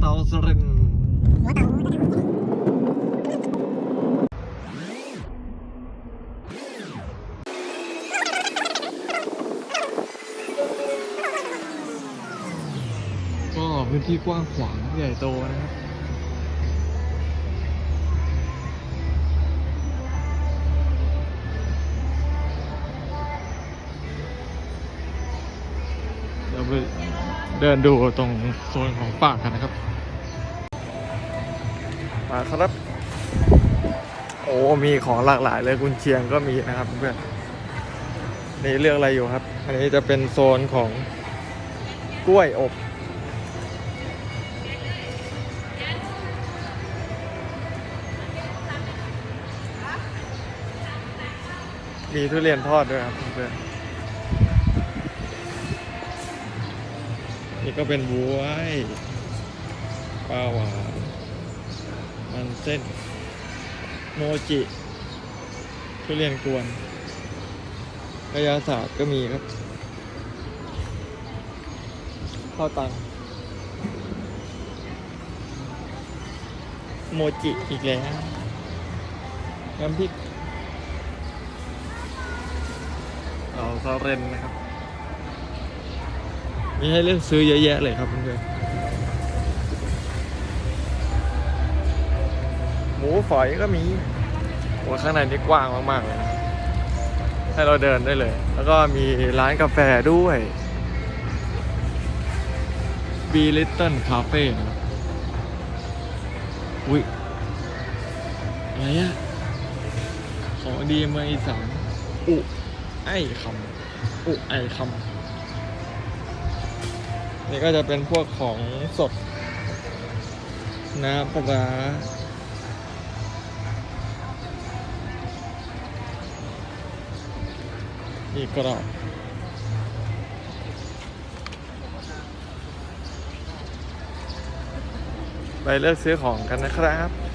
เตาสรินก็พื้นที่กว้างขวางใหญ่โตนะครับเดี๋ยวไป เดินดูตรงโซนของฝากกันนะครับ มาครับ โอ้มีของหลากหลายเลยกุนเชียงก็มีนะครับเพื่อนนี่เลือกอะไรอยู่ครับ อันนี้จะเป็นโซนของกล้วยอบมีทุเรียนทอดด้วยครับเพื่อน นี่ก็เป็นบวยปลาหวานมันเส้น โมจิทุเรียนกวนกายาศาสตร์ก็มีครับข้าวตัง โมจิอีกแล้วน้ำพริกเอาซาเรนนะครับ มีให้เลือกซื้อเยอะแยะเลยครับเพื่อนๆหมูฝอยก็มีโอ้ข้างในนี่กว้างมากๆเลยนะให้เราเดินได้เลย แล้วก็มีร้านกาแฟด้วย B Little Cafe นะครับอุ้ยอะไรอะของดีเมืองอีสานอุไอคำอุไอคำ นี่ก็จะเป็นพวกของสด น้ำปลานี่กรอบไปเลือกซื้อของกันนะครับ